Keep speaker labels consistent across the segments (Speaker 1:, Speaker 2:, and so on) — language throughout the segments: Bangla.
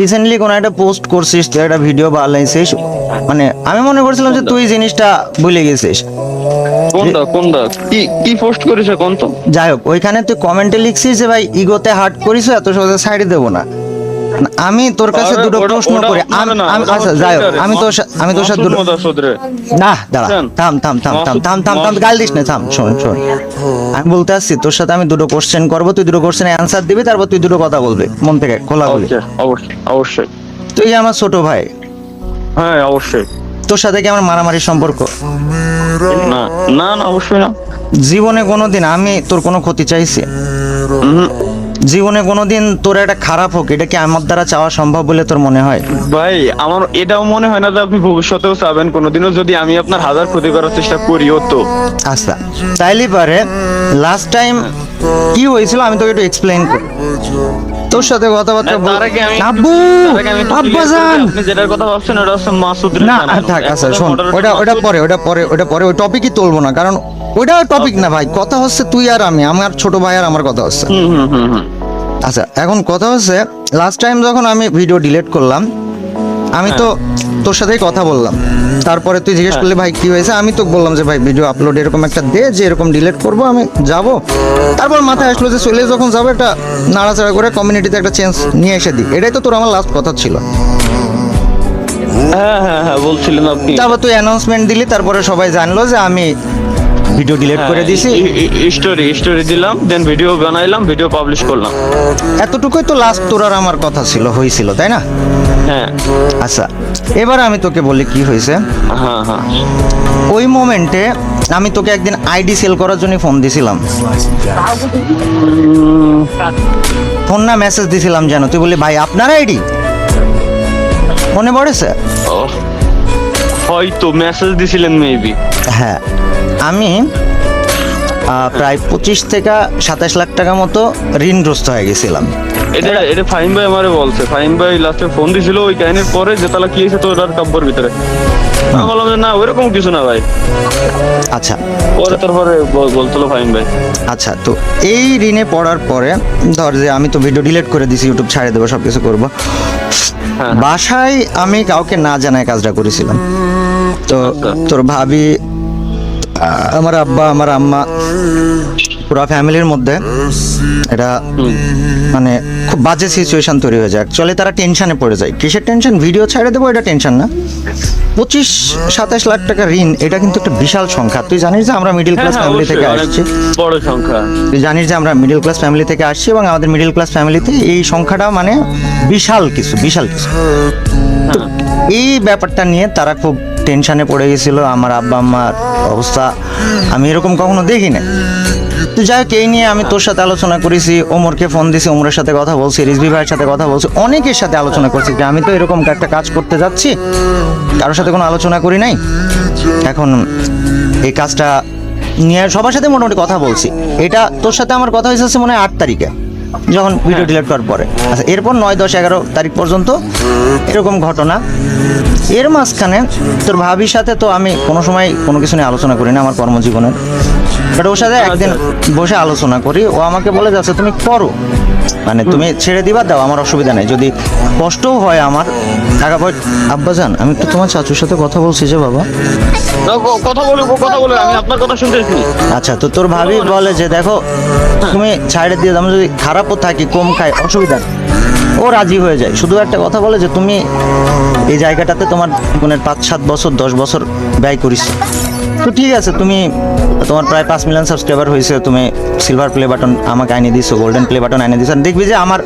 Speaker 1: রিসেন্টলি কোনো একটা পোস্ট করছিস তুই একটা ভিডিও বানাইছিস মানে আমি মনে করছিলাম যে তুই জিনিসটা ভুলে গেছিস।
Speaker 2: কোনটা কোনটা? কি কি পোস্ট তো?
Speaker 1: যাই হোক ওইখানে তুই কমেন্টে লিখছিস যে ভাই ইগোতে হার্ট করিস এত সহজে সাইড দেবো না। আমি তোর কাছে দুটো প্রশ্ন করি। আচ্ছা যাই আমি তোর আমি তোর সাথে। না দাঁড়া থাম থাম থাম থাম থাম থাম থাম গাল দিস না থাম শোন শোন। আমি বলতে আসছি তোর সাথে আমি দুটো কোশ্চেন করব তুই দুটো কোশ্চেন অ্যান্সার দিবি তারপর তুই দুটো কথা বলবি মন থেকে খোলা বলি
Speaker 2: অবশ্যই অবশ্যই।
Speaker 1: তুই আমার ছোট ভাই
Speaker 2: হ্যাঁ অবশ্যই।
Speaker 1: তোর সাথে কি আমার মারামারি সম্পর্ক?
Speaker 2: না না না অবশ্যই না।
Speaker 1: জীবনে কোনোদিন আমি তোর কোনো ক্ষতি চাইছি। জীবনে কোনোদিন তোর একটা খারাপ হোক এটা কি আমার দ্বারা চাওয়া সম্ভব বলে তোর মনে হয়?
Speaker 2: ভাই আমার এটাও মনে হয় না যে আপনি ভবিষ্যতেও চাবেন কোনোদিনও যদি আমি আপনার হাজার ক্ষতি করার চেষ্টা করিও তো।
Speaker 1: আচ্ছা তাইলে পারে লাস্ট টাইম কি হয়েছিল আমি তোকে একটু এক্সপ্লেইন করি। তোর সাথে কথাবার্তা আব্বু
Speaker 2: তার আগে আমি একটু clear
Speaker 1: আব্বা জান
Speaker 2: আপনি যেটার কথা ভাবছেন ওটা হচ্ছে মাসুদ
Speaker 1: না থাক আচ্ছা শোন ওটা ওটা পরে ওটা পরে ওটা পরে ওই টপিকই তুলবো না কারণ ওটা টপিক না ভাই কথা হচ্ছে তুই আর আমি আমার ছোট ভাই আর আমার কথা হচ্ছে। আচ্ছা এখন কথা হচ্ছে লাস্ট টাইম যখন আমি ভিডিও ডিলিট করলাম আমি তো তোর সাথেই কথা বললাম। তারপরে তুই জিজ্ঞেস করলি ভাই কি হয়েছে? আমি তো বললাম যে ভাই ভিডিও আপলোড এরকম একটা দে যে এরকম ডিলিট করব আমি যাব। তারপর মাথায় আসলো যে চলে যখন যাবে একটা নাড়াচাড়া করে কমিউনিটিতে একটা চেঞ্জ নিয়ে এসে দিই। এটাই তো তোর আমার লাস্ট কথা ছিল।
Speaker 2: হ্যাঁ হ্যাঁ হ্যাঁ বলছিলেন আপনি।
Speaker 1: তারপর তুই অ্যানাউন্সমেন্ট দিলি তারপরে সবাই জানলো যে আমি ভিডিও ডিলিট
Speaker 2: হ্যাঁ,
Speaker 1: করে দিছি
Speaker 2: স্টোরি স্টোরি দিলাম দেন ভিডিও বানাইলাম ভিডিও পাবলিশ করলাম।
Speaker 1: এতটুকুই তো লাস্ট তোর আর আমার কথা ছিল হয়েছিল তাই না?
Speaker 2: হ্যাঁ।
Speaker 1: আচ্ছা এবার আমি তোকে বলি কি হয়েছে।
Speaker 2: হ্যাঁ হ্যাঁ।
Speaker 1: ওই মোমেন্টে আমি তোকে একদিন আইডি সেল করার জন্য ফোন দিছিলাম। ফোন না মেসেজ দিছিলাম যেন তুই বলি ভাই আপনার আইডি মনে পড়েছে?
Speaker 2: ও, হয়তো মেসেজ দিছিলেন মেবি
Speaker 1: হ্যাঁ। আমি প্রায় পঁচিশ থেকে সাতাশ লাখ টাকা মতো ঋণগ্রস্ত হয়ে গেছিলাম।
Speaker 2: এটা এটা ফাহিম ভাই আমারে বলছে। ফাহিম ভাই লাস্টে ফোন দিছিল ওই কাহিনীর পরে যে তালা কি হয়েছে তো ওটার কাব্যর ভিতরে। আমি বললাম যে না ওইরকম কিছু না ভাই।
Speaker 1: আচ্ছা।
Speaker 2: পরে তারপরে বল- বলছিল ফাহিম ভাই।
Speaker 1: আচ্ছা তো এই ঋণে পড়ার পরে ধর যে আমি তো ভিডিও ডিলিট করে দিছি ইউটিউব ছাড়ে দেবো সব কিছু করব
Speaker 2: হ্যাঁ।
Speaker 1: বাসায় আমি কাউকে না জানায় কাজটা করেছিলাম। তো
Speaker 2: আচ্ছা।
Speaker 1: তোর ভাবি আমার আব্বা আমার আম্মা পুরো ফ্যামিলির মধ্যে এটা মানে খুব বাজে সিচুয়েশন তৈরি হয়ে যায়। অ্যাকচুয়ালি তারা টেনশনে পড়ে যায়। কিসের টেনশন ভিডিও ছেড়ে দেবো এটা টেনশন না। পঁচিশ সাতাশ লাখ টাকা ঋণ এটা কিন্তু একটা বিশাল সংখ্যা। তুই জানিস যে আমরা মিডিল
Speaker 2: হ্যাঁ
Speaker 1: ক্লাস
Speaker 2: হ্যাঁ,
Speaker 1: ফ্যামিলি থেকে আসছি।
Speaker 2: বড় সংখ্যা।
Speaker 1: তুই জানিস যে আমরা মিডল ক্লাস ফ্যামিলি থেকে আসছি এবং আমাদের মিডল ক্লাস ফ্যামিলিতে এই সংখ্যাটা মানে বিশাল কিছু বিশাল কিছু। এই ব্যাপারটা নিয়ে তারা খুব টেনশনে পড়ে গেছিল, আমার আব্বা আম্মার অবস্থা আমি এরকম কখনো দেখি না তো যাই হোক, এই নিয়ে আমি তোর সাথে আলোচনা করেছি, ওমরকে ফোন দিছি, ওমরের সাথে কথা বলছি, রিজভি ভাইয়ের সাথে কথা বলছি, অনেকের সাথে আলোচনা করছি। যে আমি তো এরকম একটা কাজ করতে যাচ্ছি, কারোর সাথে কোনো আলোচনা করি নাই। এখন এই কাজটা নিয়ে সবার সাথে মোটামুটি কথা বলছি। এটা তোর সাথে আমার কথা হয়েছে মনে হয় আট তারিখে। যখন ভিডিও ডিলিট করার পরে। আচ্ছা এরপর নয় দশ এগারো তারিখ পর্যন্ত এরকম ঘটনা। এর মাঝখানে তোর ভাবির সাথে তো আমি কোনো সময় কোনো কিছু নিয়ে আলোচনা করি না আমার কর্মজীবনের। বাট ওর সাথে একদিন বসে আলোচনা করি। ও আমাকে বলে যাচ্ছে তুমি করো। মানে তুমি ছেড়ে দিবা দাও আমার অসুবিধা নেই। যদি কষ্টও হয় আমার টাকা পয় আব্বাজান আমি তো তোমার চাচুর সাথে কথা বলছি যে বাবা।
Speaker 2: কথা বলে কথা বলে আমি আপনার কথা শুনতেছি।
Speaker 1: আচ্ছা তো তোর ভাবি বলে যে দেখো তুমি ছাইড়ে দিয়ে দাও, যদি খারাপও থাকি কম খাই অসুবিধা ও রাজি হয়ে যায়। শুধু একটা কথা বলে যে তুমি এই জায়গাটাতে তোমার জীবনের পাঁচ সাত বছর দশ বছর ব্যয় করিস। তো ঠিক আছে তুমি তোমার প্রায় পাঁচ মিলিয়ন সাবস্ক্রাইবার হয়েছে তুমি সিলভার প্লে বাটন আমাকে আইনে দিছো গোল্ডেন প্লে বাটন আইনে দিছো দেখবি যে আমার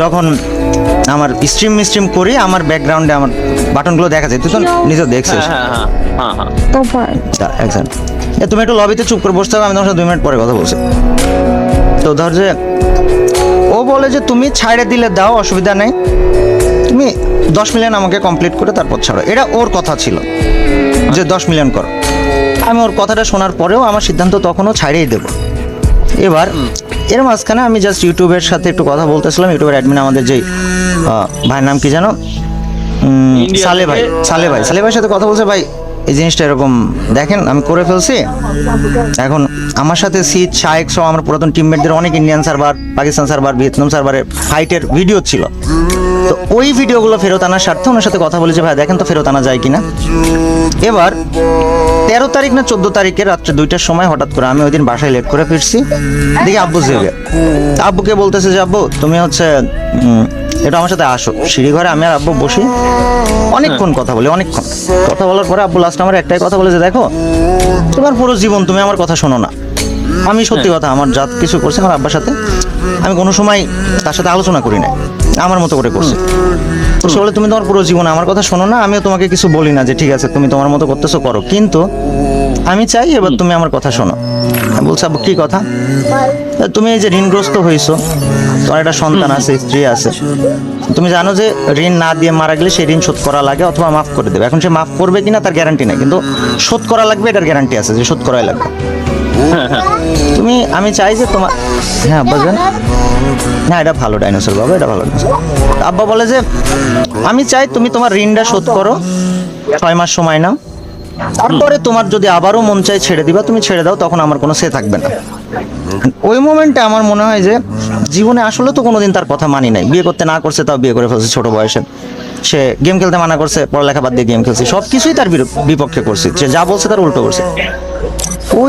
Speaker 1: যখন আমার স্ট্রিম মিস্ট্রিম করি আমার ব্যাকগ্রাউন্ডে আমার বাটনগুলো দেখা যায়। তুই তো নিজে দেখছিস।
Speaker 2: হ্যাঁ হ্যাঁ হ্যাঁ
Speaker 1: একজন। তুমি একটু লবিতে চুপ করে বসতে হবে আমি তোমার সাথে দুই মিনিট পরে কথা বলছি। তো ধর যে ও বলে যে তুমি ছাড়ে দিলে দাও অসুবিধা নেই। তুমি দশ মিলিয়ন আমাকে কমপ্লিট করে তারপর ছাড়ো। এটা ওর কথা ছিল। যে দশ মিলিয়ন করো। আমি ওর কথাটা শোনার পরেও আমার সিদ্ধান্ত তখনও ছাড়িয়ে দেবো। এবার এর মাঝখানে আমি জাস্ট ইউটিউবের সাথে একটু কথা বলতেছিলাম ইউটিউবের অ্যাডমিন আমাদের যেই আহ, ভাইয়ের নাম কি জানো
Speaker 2: India
Speaker 1: সালে ভাই সালে ভাই সালে ভাইয়ের সাথে কথা বলছে ভাই এই জিনিসটা এরকম দেখেন আমি করে ফেলছি। এখন আমার সাথে সিট শায়েক সহ আমার পুরাতন টিমমেটদের অনেক Indian server Pakistan server Vietnam সার্ভারের ফাইটের ভিডিও ছিল। তো ওই ভিডিওগুলো ফেরত আনার স্বার্থে ওনার সাথে কথা বলেছে, ভাই, দেখেন তো ফেরত আনা যায় কিনা? এবার তেরো তারিখ না চোদ্দ তারিখে রাত্রে দুইটার সময় হঠাৎ করে আমি ওই দিন বাসায় লেট করে ফিরছি। দেখি আব্বু জেগে আব্বুকে বলতেছে যে, আব্বু, তুমি হচ্ছে এটা আমার সাথে আসো। সিঁড়ি ঘরে আমি আর আব্বু বসি। অনেকক্ষণ কথা বলি, অনেকক্ষণ। কথা বলার পরে আব্বু লাস্ট আমার একটাই কথা বলে যে, দেখো, তোমার পুরো জীবন তুমি আমার কথা শোনো না। আমি সত্যি কথা, আমার যা কিছু করছে, আমার আব্বার সাথে। আমি কোনো সময় তার সাথে আলোচনা করি না আমার মতো করে করছি। সে বলে, তুমি তোমার পুরো জীবন আমার কথা শোনো না, আমিও তোমাকে কিছু বলি না যে, ঠিক আছে, তুমি তোমার মতো করতেছো, করো। কিন্তু আমি চাই এবার তুমি আমার কথা শোনো। বলছি, আব্বু, কি কথা? তুমি এই যে ঋণগ্রস্ত হয়েছো তোমার একটা সন্তান আছে, স্ত্রী আছে। তুমি জানো যে, ঋণ না দিয়ে মারা গেলে সেই ঋণ শোধ করা লাগে, অথবা মাফ করে দেবে। এখন সে মাফ করবে কিনা তার গ্যারান্টি নাই, কিন্তু শোধ করা লাগবে, এটার গ্যারান্টি আছে যে, শোধ করাই লাগবে। তুমি, আমি চাই যে তোমার হ্যাঁ বুঝলেন না, এটা ভালো ডাইনোসর বাবা, এটা ভালো আব্বা বলে যে, আমি চাই তুমি তোমার ঋণটা শোধ করো, ছয় মাস সময় নাও। তারপরে তোমার যদি আবারও মন চাই ছেড়ে দিবা, তুমি ছেড়ে দাও, তখন আমার কোনো সে থাকবে না। ওই মোমেন্টে আমার মনে হয় যে, জীবনে আসলে তো কোনোদিন তার কথা মানি নাই। বিয়ে করতে না করছে, তাও বিয়ে করে ফেলছে ছোট বয়সে। সে গেম খেলতে মানা করছে, পড়ালেখা বাদ দিয়ে গেম খেলছে সব কিছুই তার বিপক্ষে করছে। সে যা বলছে তার উল্টো করছে। ওই